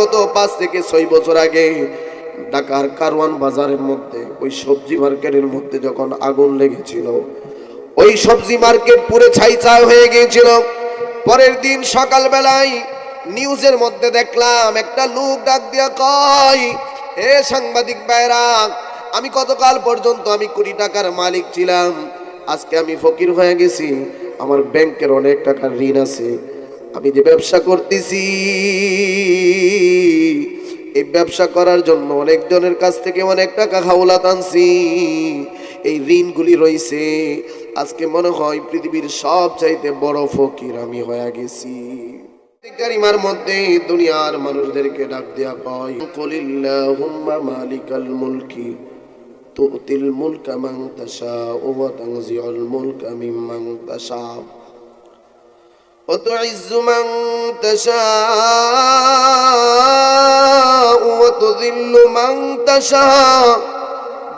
গত পাঁচ থেকে ছয় বছর আগে ঢাকার কারওয়ান বাজারের মধ্যে, ওই সবজি মার্কেটের মধ্যে যখন আগুন লেগেছিল, ওই সবজি মার্কেট পুরে ছাই ছাই হয়ে গিয়েছিল। পরের দিন সকালবেলায় নিউজের মধ্যে দেখলাম, একটা লোক ডাক দিয়া কয়, এ সাংবাদিক ভাইরা, আমি গতকাল পর্যন্ত আমি কোটি টাকার মালিক ছিলাম, আজকে আমি ফকির হয়ে গেছি, আমার ব্যাংকের অনেক টাকার ঋণ আছে আমি যে ব্যবসা করতেছি, এই ব্যবসা করার জন্য অনেকজনের কাছ থেকে অনেক টাকা খাওলাত আনছি। এই ঋণগুলি রয়েছে। আজকে মনে হয় পৃথিবীর সব চাইতে বড় ফকির আমি হয়ে গেছি। কারিমার মধ্যে দুনিয়ার মানুষদেরকে ডাক দেয়া কয় কলিল্লাহুম্মা মালিকাল মুলকি, তুতিল মুলকা মান তাশাউ ওয়া তানজিউল মুলকা মিম্মান তাশাউ। وتعز من تشاء وتذل من تشاء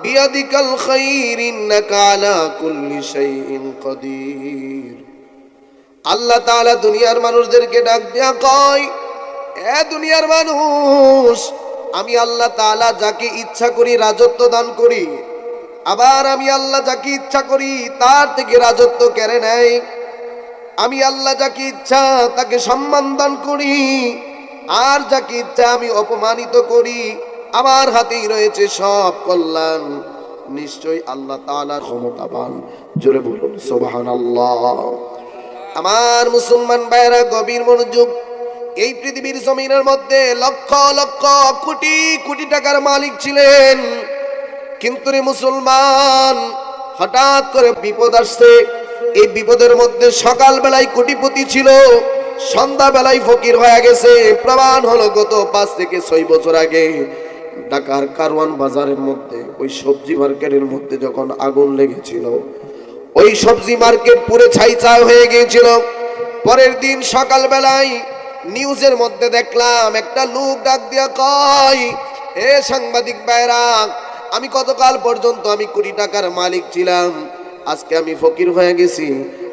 بيدك الخير إنك على كل شيء قدير আল্লাহ তাআলা দুনিয়ার মানুষদেরকে ডাক দিয়া কয় এ দুনিয়ার মানুষ আমি আল্লাহ তাআলা যাকে ইচ্ছা করি রাজত্ব দান করি আবার আমি আল্লাহ যাকে ইচ্ছা করি তার থেকে রাজত্ব কেড়ে নেয় আমি আল্লাহ যাকে ইচ্ছা তাকে সম্মান দান করি, আর যাকে ইচ্ছা আমি অপমানিত করি, আমার হাতেই রয়েছে সব কল্যাণ। নিশ্চয়ই আল্লাহ তাআলার ক্ষমতাবান। জোরে বলুন, সুবহানাল্লাহ। আমার মুসলমান ভাইরা গভীর মনোযোগ। এই পৃথিবীর জমিনের মধ্যে লক্ষ লক্ষ কোটি কোটি টাকার মালিক ছিলেন। কিন্তু মুসলমান, হঠাৎ করে বিপদ আসছে। এই বিপদের মধ্যে সকাল বেলায় কোটিপতি ছিল সন্ধ্যা বেলায় ফকির হয়ে গেছে। প্রমাণ হলো গত পাঁচ থেকে ছয় বছর আগে ঢাকার কারওয়ান বাজারের মধ্যে, ওই সবজি মার্কেটের মধ্যে যখন আগুন লেগেছিল, ওই সবজি মার্কেট পুরে ছাই ছাই হয়ে গিয়েছিল। পরের দিন সকাল বেলায় নিউজের মধ্যে দেখলাম, একটা লোক ডাক দিয়া কয় হে সাংবাদিক ভাইরা, আমি গতকাল পর্যন্ত আমি কোটি টাকার মালিক ছিলাম? আজকে আমি ফকির হয়ে গেছি,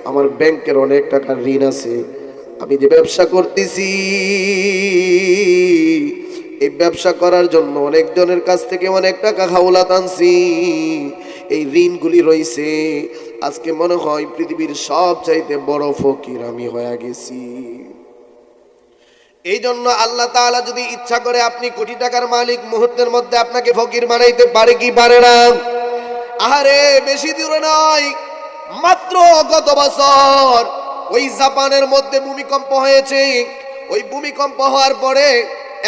আমার ব্যাংকের অনেক টাকার ঋণ আছে, আমি যে ব্যবসা করতেছি, এই ব্যবসা করার জন্য অনেকজনের কাছ থেকে অনেক টাকা খাওলাত আনছি, এই ঋণগুলি রইছে আজকে মনে হয় পৃথিবীর সব চাইতে বড় ফকির আমি হয়ে গেছি। এই জন্য আল্লাহ তাআলা যদি ইচ্ছা করে আপনি কোটি টাকার মালিক মুহূর্তের মধ্যে আপনাকে ফকির বানাইতে পারে কি পারে না? আহারে, বেশি দূরে নাই মাত্র গত বছর ওই জাপানের মধ্যে ভূমিকম্প হয়েছে। ওই ভূমিকম্প হওয়ার পরে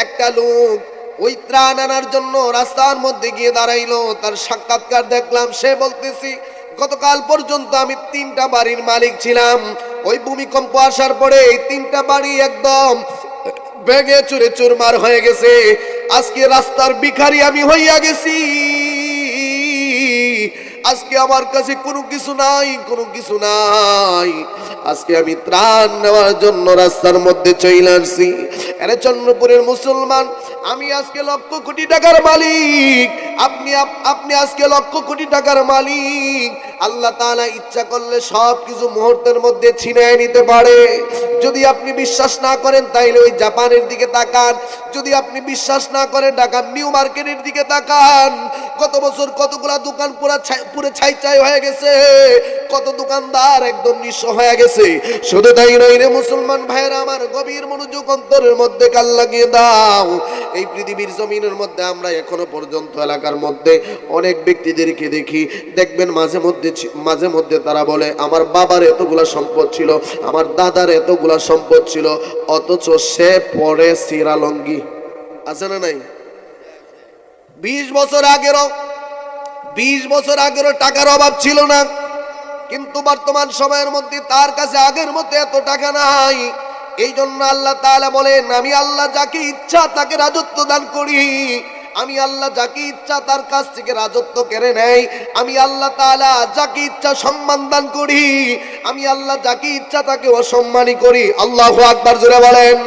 একটা লোক ওই ত্রাণ আনার জন্য রাস্তার মধ্যে গিয়ে দাঁড়াইলো। তার সাক্ষাৎকার দেখলাম, সে বলতেছি, গতকাল পর্যন্ত আমি তিনটা বাড়ির মালিক ছিলাম। ওই ভূমিকম্প আসার পরে এই তিনটা বাড়ি একদম ভেঙে চুরে চুরমার হয়ে গেছে। আজকে রাস্তার ভিখারি আমি হইয়া গেছি। আজকে আমার কাছে কোনো কিছু নাই, কোনো কিছু নাই। আজকে আমি ত্রাণ নেওয়ার জন্য রাস্তার মধ্যে চইল আসছি। এরে চন্দ্রপুরের মুসলমান, আমি আজকে লক্ষ কোটি টাকার মালিক। আপনি আপনি আজকে লক্ষ কোটি টাকার মালিক। আল্লাহ তাআলা ইচ্ছা করলে সব কিছু মুহূর্তের মধ্যে ছিনিয়ে নিতে পারে। যদি আপনি বিশ্বাস না করেন, তাইলে ওই জাপানের দিকে তাকান। যদি আপনি বিশ্বাস না করেন, ঢাকার নিউ মার্কেটের দিকে তাকান। কত বছর কতগুলা দোকান পুরা পুরে ছাই ছাই হয়ে গেছে। কত দোকানদার একদম নিঃস্ব হয়ে গেছে। শুধু তাই নয় রে মুসলমান ভাইয়েরা, আমার গভীর মনোযোগ অন্তরের মধ্যে কাল লাগিয়ে দাও। এই পৃথিবীর জমিনের মধ্যে আমরা এখনও পর্যন্ত এলাকার মধ্যে অনেক ব্যক্তিদেরকে দেখি। দেখবেন মাঝে মধ্যে মাঝে মধ্যে তারা বলে, আমার বাবার এতগুলা সম্পদ ছিল, আমার দাদার এতগুলা সম্পদ ছিল, অথচ সে পরে সিরালঙ্গি আছে না নাই? বিশ বছর আগেরও, বিশ বছর আগেরও টাকার অভাব ছিল না। কিন্তু বর্তমান সময়ের মধ্যে তার কাছে আগের মতো এত টাকা নাই। এই জন্য আল্লাহ তাআলা বলেন, আমি আল্লাহ যাকে ইচ্ছা তাকে রাজত্ব দান করি। আমি আল্লাহ যাকে ইচ্ছা তার কাছ থেকে রাজত্ব কেড়ে নেই। আমি আল্লাহ তালা যাকে ইচ্ছা সম্মান দান করি। আমি আল্লাহ যাকে ইচ্ছা তাকে অসম্মানই করি। আল্লাহ আকবার জোরে বলেন।